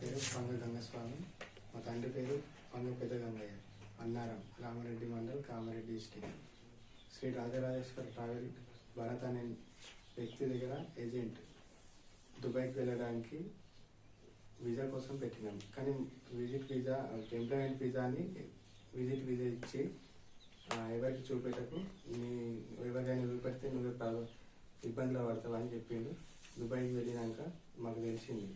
పేరు పంగ గంగస్వామి. మా తండ్రి పేరు పంగు పెద్ద గంగయ్య. అన్నారం రామారెడ్డి మండల్ కామారెడ్డి డిస్టిక్. శ్రీ రాజరాజేశ్వర ట్రావెల్ భరత్ అనే వ్యక్తి దగ్గర ఏజెంట్ దుబాయ్కి వెళ్ళడానికి వీసా కోసం పెట్టినాం. కానీ విజిట్ వీసా ఎంప్లాయ్మెంట్ వీసాని విజిట్ వీసా ఇచ్చి ఎవరికి చూపెట్టకు నీ ఎవరికైనా చూపెడితే నువ్వే ఇబ్బందులు పడతావు అని చెప్పిండు. దుబాయ్కి వెళ్ళినాక మాకు తెలిసింది.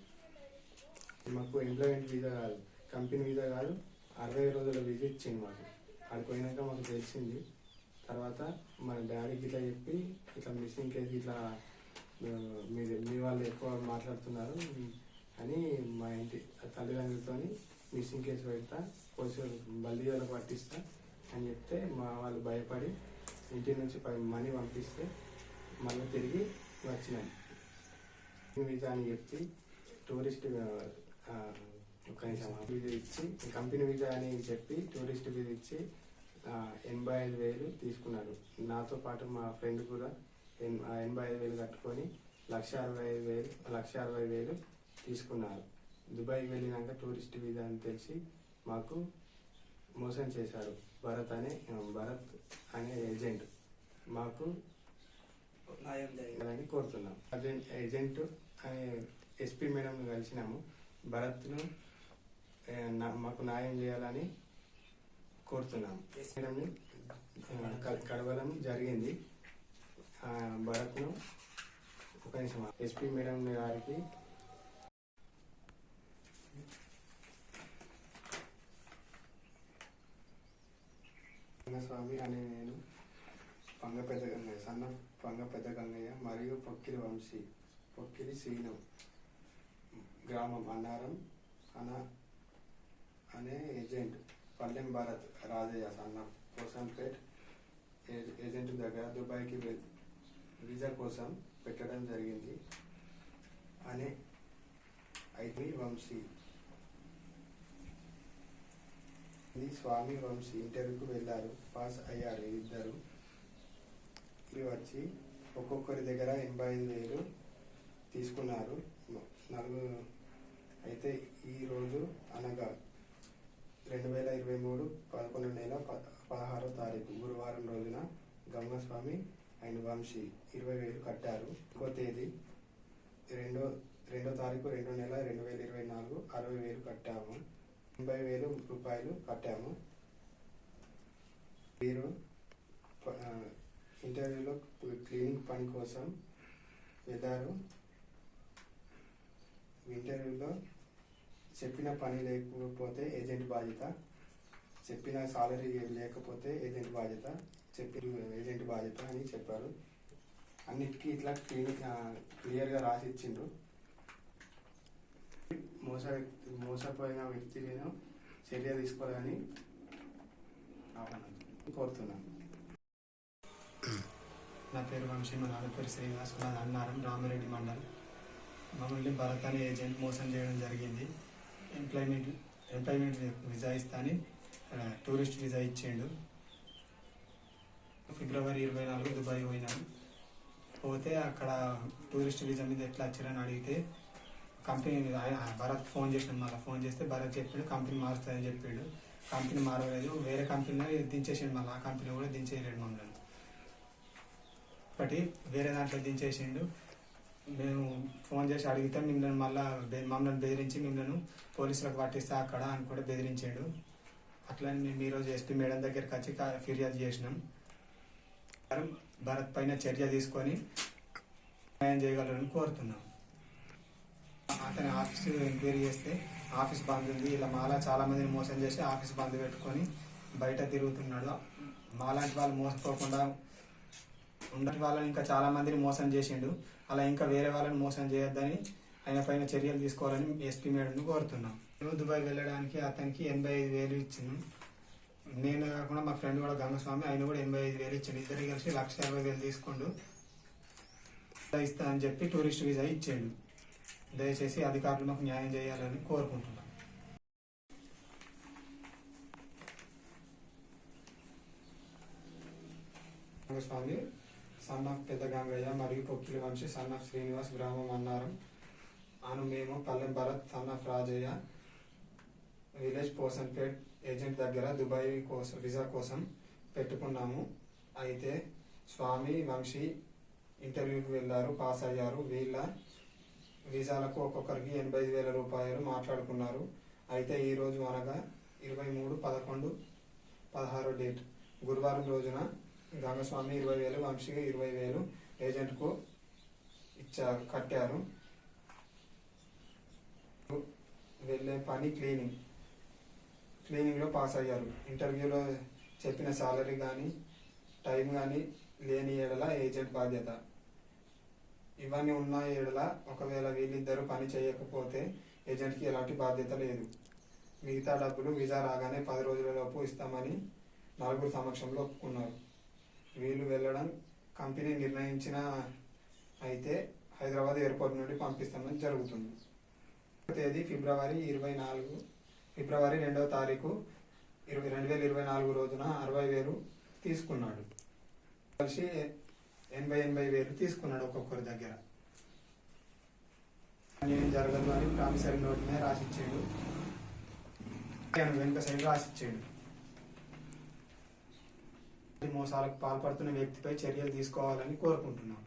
మాకు ఎంప్లాయ్మెంట్ వీసా కాదు కంపెనీ వీసా కాదు అరవై రోజుల వీసా ఇచ్చింది మాకు. అక్కడికి పోయినాక మాకు తెలిసింది. తర్వాత మన డాడీకి ఇట్లా చెప్పి ఇట్లా మిస్సింగ్ కేసు ఇట్లా ఆ, మీ మీ వాళ్ళు ఎక్కువ మాట్లాడుతున్నారు అని మా ఇంటి తల్లిదండ్రులతో మిస్సింగ్ కేసు పెడతా కొంచెం బల్దీలో పట్టిస్తా అని చెప్తే మా వాళ్ళు భయపడి ఇంటి నుంచి మనీ పంపిస్తే మళ్ళీ తిరిగి వచ్చినాం. వీసా అని చెప్పి టూరిస్ట్ ఒక వీసా ఇచ్చి కంపెనీ వీసా అని చెప్పి టూరిస్ట్ వీసా ఇచ్చి ఎనభై ఐదు వేలు తీసుకున్నారు నాతో పాటు మా ఫ్రెండ్ కూడా ఎనభై ఐదు వేలు కట్టుకొని లక్ష అరవై ఐదు వేలు లక్ష అరవై వేలు తీసుకున్నారు. దుబాయ్కి వెళ్ళినాక టూరిస్ట్ వీసా అని తెలిసి మాకు మోసం చేశారు భరత్ అనే భరత్ అనే ఏజెంట్ మాకు న్యాయం జరిగింది. అని కోరుతున్నాం. అదే ఏజెంట్ అనే ఎస్పీ మేడం కలిసినాము. భరత్ను మాకు న్యాయం చేయాలని కోరుతున్నాం. మేడంని ఆ, క- కలవడం జరిగింది. భరత్ను ఒక నిమిషం ఎస్పీ మేడం గారికి స్వామి అనే నేను పంగ పెద్ద గంగయ్య సన్న పంగ పెద్ద గంగయ్య మరియు పొక్కిలి వంశీ పొక్కిలి శ్రీను. గ్రామం అన్నారం అన అనే ఏజెంట్ పల్లెం భారత్ రాజయ్య సన్న పోసంపేట్ ఏజెంట్ దగ్గర దుబాయ్కి వె- వీసా కోసం పెట్టడం జరిగింది. అనే అయితే వంశీ. ఇది స్వామి వంశీ ఇంటర్వ్యూకి వెళ్ళారు పాస్ అయ్యారు ఇద్దరు. ఇది వచ్చి ఒక్కొక్కరి దగ్గర ఎనభై ఐదు వేలు తీసుకున్నారు. నలుగురు అయితే ఈరోజు అనగా రెండు వేల ఇరవై మూడు పదకొండు నెల పదహారో తారీఖు గురువారం రోజున గంగస్వామి అండ్ వంశీ ఇరవై వేలు కట్టారు. ఇంకో తేదీ రెండో రెండో తారీఖు రెండో నెల రెండు వేల ఇరవై నాలుగు అరవై వేలు కట్టాము. ఎనభై వేలు రూపాయలు కట్టాము. మీరు ఇంటర్వ్యూలో క్లీనింగ్ పని కోసం వెళ్ళారు ఇంటర్వ్యూలో చెప్పిన పని లేకపోతే ఏజెంట్ బాధ్యత చెప్పిన సాలరీ లేకపోతే ఏజెంట్ బాధ్యత చెప్పి ఏజెంట్ బాధ్యత అని చెప్పారు. అన్నిటికీ ఇట్లా క్లీన్ క్లియర్గా రాసి ఇచ్చిండ్రు. మోస వ్యక్తి నేను చర్య తీసుకోవాలని కోరుతున్నాను. నా పేరు వంశీ మా నాన్న పేరు శ్రీనివాస్ మా అన్నారం రామారెడ్డి మండలం. మమ్మల్ని భరత్ అనే ఏజెంట్ మోసం చేయడం జరిగింది. ఎంప్లాయ్మెంట్ ఎంప్లాయ్మెంట్ వీసా ఇస్తాని టూరిస్ట్ వీసా ఇచ్చిండు. ఫిబ్రవరి ఇరవై నాలుగు దుబాయ్ పోయినాం. పోతే అక్కడ టూరిస్ట్ వీసా మీద ఎట్లా వచ్చారని అడిగితే కంపెనీ భరత్ ఫోన్ చేసిన మళ్ళీ. ఫోన్ చేస్తే భరత్ చెప్పిండు కంపెనీ మారుస్తుందని చెప్పిండు. కంపెనీ మారలేదు వేరే కంపెనీలో దించేసిండు మళ్ళీ. ఆ కంపెనీ కూడా దించేయలేడు మమ్మల్ని. ఒకటి వేరే దాంట్లో దించేసిండు. మేము ఫోన్ చేసి అడిగితే మిమ్మల్ని మళ్ళా మమ్మల్ని బెదిరించి మిమ్మల్ని పోలీసులకు పట్టిస్తే అక్కడ అని కూడా బెదిరించాడు. అట్లా మేము ఈరోజు ఎస్పీ మేడం దగ్గరికి వచ్చి ఫిర్యాదు చేసినాం. భరత్ పైన చర్య తీసుకొని న్యాయం చేయగలరని కోరుతున్నాం. అతని ఆఫీస్ ఎంక్వైరీ చేస్తే ఆఫీస్ బంద్ ఉంది. ఇలా మాలా చాలా మందిని మోసం చేసి ఆఫీస్ బంద్ పెట్టుకొని బయట తిరుగుతున్నాడు. మాలాంటి వాళ్ళు మోసపోకుండా ఉండటి వాళ్ళని ఇంకా చాలా మందిని మోసం చేసిండు. అలా ఇంకా వేరే వాళ్ళని మోసం చేయొద్దని ఆయన పైన చర్యలు తీసుకోవాలని ఎస్పీ మేడంను కోరుతున్నాం. మేము దుబాయ్ వెళ్ళడానికి అతనికి ఎనభై ఐదు వేలు ఇచ్చాను. నేను కాకుండా మా ఫ్రెండ్ కూడా గంగస్వామి ఆయన కూడా ఎనభై ఐదు వేలు ఇచ్చాడు. ఇద్దరు కలిసి లక్ష యాభై వేలు తీసుకోండు. ఇస్తా అని చెప్పి టూరిస్ట్ వీసా ఇచ్చాడు దయచేసి అధికారులు మాకు న్యాయం చేయాలని కోరుకుంటున్నాను స్వామి సన్ ఆఫ్ పెద్ద గంగయ్య మరియు పొక్కిలి వంశీ సన్ ఆఫ్ శ్రీనివాస్ గ్రామం అన్నారం. అను మేము Pallem Bharat son of Rajaiah. Village Posanpet agent దగ్గర దుబాయ్ కోసం వీసా కోసం పెట్టుకున్నాము. అయితే స్వామి వంశీ ఇంటర్వ్యూకి వెళ్ళారు పాస్ అయ్యారు. వీళ్ళ వీసాలకు ఒక్కొక్కరికి ఎనభై ఐదు వేల రూపాయలు మాట్లాడుకున్నారు. అయితే ఈరోజు అనగా ఇరవై మూడు పదకొండు పదహారు డేట్. గురువారం రోజున గంగస్వామి ఇరవై వేలు వంశీ ఇరవై వేలు ఏజెంట్కు ఇచ్చారు కట్టారు. వెళ్ళే పని క్లీనింగ్. క్లీనింగ్లో పాస్ అయ్యారు. ఇంటర్వ్యూలో చెప్పిన సాలరీ కానీ టైం కానీ లేని ఏడల ఏజెంట్ బాధ్యత. ఇవన్నీ ఉన్న ఏడల ఒకవేళ వీళ్ళిద్దరూ పని చేయకపోతే ఏజెంట్కి ఎలాంటి బాధ్యత లేదు. మిగతా డబ్బులు వీసా రాగానే పది రోజులలోపు ఇస్తామని నలుగురు సమక్షంలో ఒప్పుకున్నారు. వీళ్ళు వెళ్ళడం కంపెనీ నిర్ణయించిన అయితే హైదరాబాద్ ఎయిర్పోర్ట్ నుండి పంపిస్తామని జరుగుతుంది. తేదీ ఫిబ్రవరి ఇరవై నాలుగు ఫిబ్రవరి రెండవ తారీఖు ఇరవై రెండు వేల ఇరవై నాలుగు రోజున అరవై వేలు తీసుకున్నాడు. కలిసి ఎనభై ఎనభై వేలు తీసుకున్నాడు ఒక్కొక్కరి దగ్గర. ఏం జరగదు అని ప్రామిసరీ నోట్ మీద రాసిచ్చాడు. వెనుక సైడ్ రాసిచ్చాడు. మోసాలకు పాల్పడుతున్న వ్యక్తిపై చర్యలు తీసుకోవాలని కోరుకుంటున్నాం.